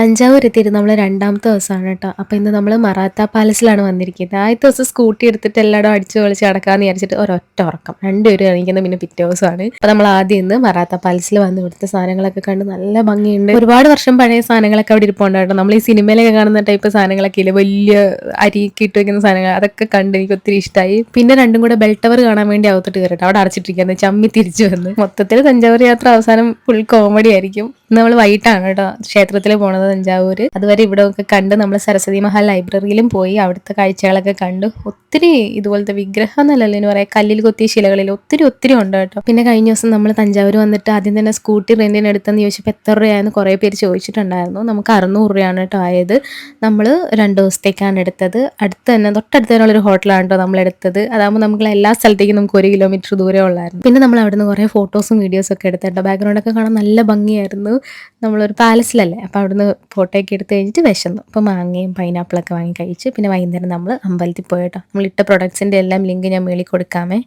തഞ്ചാവൂർ എത്തിയിട്ട് നമ്മൾ രണ്ടാമത്തെ ദിവസമാണ് കേട്ടോ. അപ്പോൾ ഇന്ന് നമ്മൾ മറാത്ത പാലസിലാണ് വന്നിരിക്കുന്നത്. ആദ്യത്തെ ദിവസം സ്കൂട്ടി എടുത്തിട്ട് എല്ലായിടും അടിച്ചു പൊളിച്ച് നടക്കാമെന്ന് വിചാരിച്ചിട്ട് ഒരൊറ്റ ഉറക്കം. രണ്ടുപേരും എണീക്കുന്നത് പിന്നെ പിറ്റേ ദിവസമാണ്. അപ്പോൾ നമ്മൾ ആദ്യം ഇന്ന് മറാത്ത പാലസിൽ വന്ന് ഇവിടുത്തെ സാധനങ്ങളൊക്കെ കണ്ട് നല്ല ഭംഗിയുണ്ട്. ഒരുപാട് വർഷം പഴയ സാധനങ്ങളൊക്കെ അവിടെ ഇരിപ്പുണ്ട് നമ്മൾ ഈ സിനിമയിലൊക്കെ കാണുന്ന ടൈപ്പ് സാധനങ്ങളൊക്കെ ഇല്ലേ? വലിയ അരിയൊക്കെ ഇട്ട് വെക്കുന്ന സാധനങ്ങൾ അതൊക്കെ കണ്ട് എനിക്ക് ഒത്തിരി ഇഷ്ടമായി പിന്നെ രണ്ടും കൂടെ ബെൽ ടവർ കാണാൻ വേണ്ടി അകത്തോട്ട് കയറിയിട്ട്. അവിടെ അടച്ചിട്ടിരിക്കുന്നത് ചമ്മി തിരിച്ചു വന്ന്. മൊത്തത്തിൽ തഞ്ചാവൂർ യാത്ര അവസാനം ഫുൾ കോമഡി ആയിരിക്കും. നമ്മൾ വൈകിട്ടാണ് കേട്ടോ ക്ഷേത്രത്തിൽ പോണത്. തഞ്ചാവൂർ അതുവരെ ഇവിടെ ഒക്കെ കണ്ട് നമ്മൾ സരസ്വതി മഹൽ ലൈബ്രറിയിലും പോയി അവിടുത്തെ കാഴ്ചകളൊക്കെ കണ്ടു. ഒത്തിരി ഇതുപോലത്തെ വിഗ്രഹം ഇനി പറയാം. കല്ലിൽ കൊത്തിയ ശിലകളിൽ ഒത്തിരി ഒത്തിരി ഉണ്ട് കേട്ടോ. പിന്നെ കഴിഞ്ഞ ദിവസം നമ്മൾ തഞ്ചാവൂർ വന്നിട്ട് ആദ്യം തന്നെ സ്കൂട്ടി റെന്റിന് എടുത്തെന്ന് ചോദിച്ചപ്പോൾ എത്ര രൂപയാണെന്ന് കുറേ പേര് ചോദിച്ചിട്ടുണ്ടായിരുന്നു. നമുക്ക് അറുന്നൂറ് രൂപയാണ് കേട്ടോ ആയത്. നമ്മൾ രണ്ട് ദിവസത്തേക്കാണ് എടുത്തത്. അടുത്ത് തന്നെ തൊട്ടടുത്ത് ഒരു ഹോട്ടലാണ് കേട്ടോ നമ്മൾ എടുത്തത്. അതാകുമ്പോൾ നമുക്ക് എല്ലാ സ്ഥലത്തേക്കും നമുക്ക് ഒരു കിലോമീറ്റർ ദൂരെ ഉള്ളായിരുന്നു. പിന്നെ നമ്മൾ അവിടുന്ന് കുറേ ഫോട്ടോസും വീഡിയോസും ഒക്കെ എടുത്തിട്ടോ ബാക്ക്ഗ്രൗണ്ടൊക്കെ കാണാൻ നല്ല ഭംഗിയായിരുന്നു. നമ്മളൊരു പാലസിലല്ലേ അപ്പോൾ അവിടുന്ന് ഫോട്ടോ ഒക്കെ എടുത്ത് കഴിഞ്ഞിട്ട് വിശന്നു. അപ്പോൾ മാങ്ങയും പൈനാപ്പിളൊക്കെ വാങ്ങി കഴിച്ച് പിന്നെ വൈകുന്നേരം നമ്മൾ അമ്പലത്തിൽ പോയിട്ടോ നമ്മൾ ഇട്ട പ്രൊഡക്ട്സിന്റെ എല്ലാം ലിങ്ക് ഞാൻ മേളിൽ കൊടുക്കാമേ.